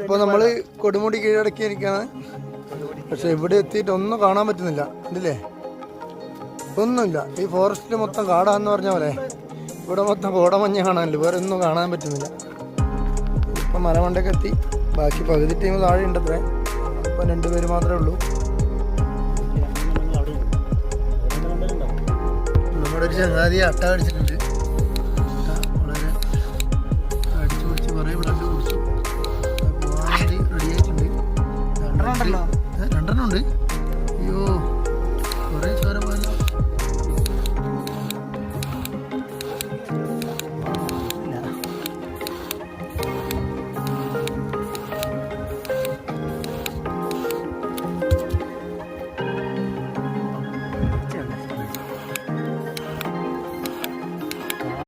ഇപ്പോൾ നമ്മൾ കൊടുമുടി കീഴടക്കി ഇരിക്കാണ്. പക്ഷെ ഇവിടെ എത്തിയിട്ട് ഒന്നും കാണാൻ പറ്റുന്നില്ല. ഇല്ലേ ഒന്നുമില്ല. ഈ ഫോറസ്റ്റിൽ മൊത്തം കാടാന്ന് പറഞ്ഞ പോലെ. ഇവിടെ മൊത്തം കോടമഞ്ഞ് കാണാനില്ല. വേറെ ഒന്നും കാണാൻ പറ്റുന്നില്ല. ഇപ്പം മലമണ്ടൊക്കെ എത്തി. ബാക്കി പകുതി ടീം താഴെ ഉണ്ട് അത്രേ. ഇപ്പം രണ്ടുപേര് മാത്രമേ ഉള്ളൂ. നമ്മുടെ ഒരു ചങ്ങാതി അട്ട അടിച്ചിട്ടുണ്ട് രണ്ടെണ്ണം ഉണ്ട് അയ്യോ.